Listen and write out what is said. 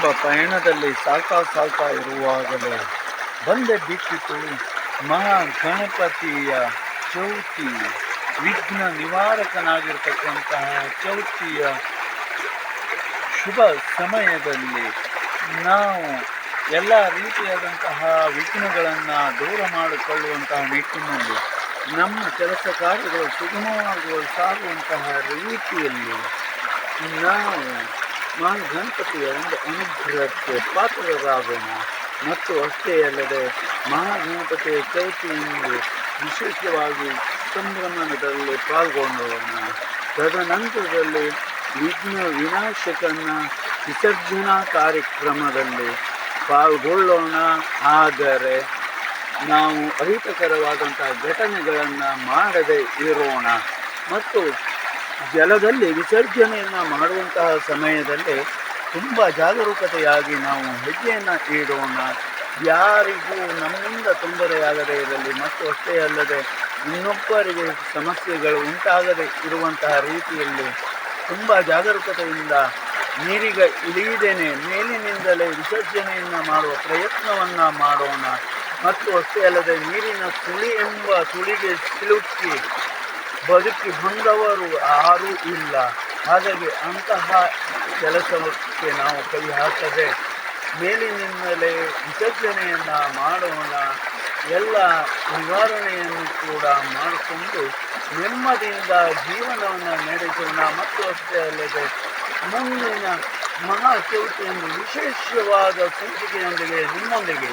ಎಂಬ ಪಯಣದಲ್ಲಿ ಸಾಕಾ ಸಾಕಾ ಇರುವಾಗಲೇ ಬಂದೆ ಬಿಟ್ಟಿತು ಮಹಾ ಗಣಪತಿಯ ಚೌತಿ, ವಿಘ್ನ ನಿವಾರಕನಾಗಿರ್ತಕ್ಕಂತಹ ಚೌತಿಯ ಶುಭ ಸಮಯದಲ್ಲಿ ನಾವು ಎಲ್ಲ ರೀತಿಯಾದಂತಹ ವಿಘ್ನಗಳನ್ನು ದೂರ ಮಾಡಿಕೊಳ್ಳುವಂತಹ ನಿಟ್ಟಿನಲ್ಲಿ ನಮ್ಮ ಕೆಲಸ ಕಾರ್ಯಗಳು ಸುಗಮವಾಗುವ ಸಾಗುವಂತಹ ರೀತಿಯಲ್ಲಿ ನಾವು ಮಾ ಗಣಪತಿಯ ಒಂದು ಅನುಗ್ರಹಕ್ಕೆ ಪಾತ್ರರಾಗೋಣ. ಮತ್ತು ಅಷ್ಟೇ ಅಲ್ಲದೆ ಮಹಾಗಣಪತಿಯ ಚೌತಿಯನ್ನು ವಿಶೇಷವಾಗಿ ಸಂಭ್ರಮದಲ್ಲಿ ಪಾಲ್ಗೊಂಡೋಣ ತದನಂತರದಲ್ಲಿ ವಿಘ್ನ ವಿನಾಶಕನ ವಿಸರ್ಜನಾ ಕಾರ್ಯಕ್ರಮದಲ್ಲಿ ಪಾಲ್ಗೊಳ್ಳೋಣ. ಆದರೆ ನಾವು ಅಹಿತಕರವಾದಂಥ ಘಟನೆಗಳನ್ನು ಮಾಡದೇ ಇರೋಣ. ಮತ್ತು ಜಲದಲ್ಲಿ ವಿಸರ್ಜನೆಯನ್ನು ಮಾಡುವಂತಹ ಸಮಯದಲ್ಲಿ ತುಂಬ ಜಾಗರೂಕತೆಯಾಗಿ ನಾವು ಹೆಜ್ಜೆಯನ್ನು ಇಡೋಣ. ಯಾರಿಗೂ ನಮ್ಮಿಂದ ತೊಂದರೆಯಾಗದೇ ಇರಲಿ, ಮತ್ತು ಅಷ್ಟೇ ಅಲ್ಲದೆ ಇನ್ನೊಬ್ಬರಿಗೆ ಸಮಸ್ಯೆಗಳು ಉಂಟಾಗದೆ ಇರುವಂತಹ ರೀತಿಯಲ್ಲಿ ತುಂಬ ಜಾಗರೂಕತೆಯಿಂದ ನೀರಿಗೆ ಇಳಿಯದೇನೆ ಮೇಲಿನಿಂದಲೇ ವಿಸರ್ಜನೆಯನ್ನು ಮಾಡುವ ಪ್ರಯತ್ನವನ್ನು ಮಾಡೋಣ. ಮತ್ತು ಅಷ್ಟೇ ಅಲ್ಲದೆ ನೀರಿನ ಸುಳಿ ಎಂಬ ಸುಳಿಗೆ ಸಿಲುಕಿ ಬದುಕಿ ಬಂದವರು ಯಾರೂ ಇಲ್ಲ. ಹಾಗಾಗಿ ಅಂತಹ ಕೆಲಸಕ್ಕೆ ನಾವು ಕೈ ಹಾಕದೆ ಮೇಲಿನಿಂದಲೇ ವಿಸರ್ಜನೆಯನ್ನು ಮಾಡೋಣ, ಎಲ್ಲ ನಿವಾರಣೆಯನ್ನು ಕೂಡ ಮಾಡಿಕೊಂಡು ನೆಮ್ಮದಿಯಿಂದ ಜೀವನವನ್ನು ನಡೆಸೋಣ. ಮತ್ತು ಅಷ್ಟೇ ಅಲ್ಲದೆ ಮುಂದಿನ ಮಹಾ ಚೌತಿಯನ್ನು ವಿಶೇಷವಾದ ಸೂಚಿಕೆಯೊಂದಿಗೆ ನಿಮ್ಮೊಂದಿಗೆ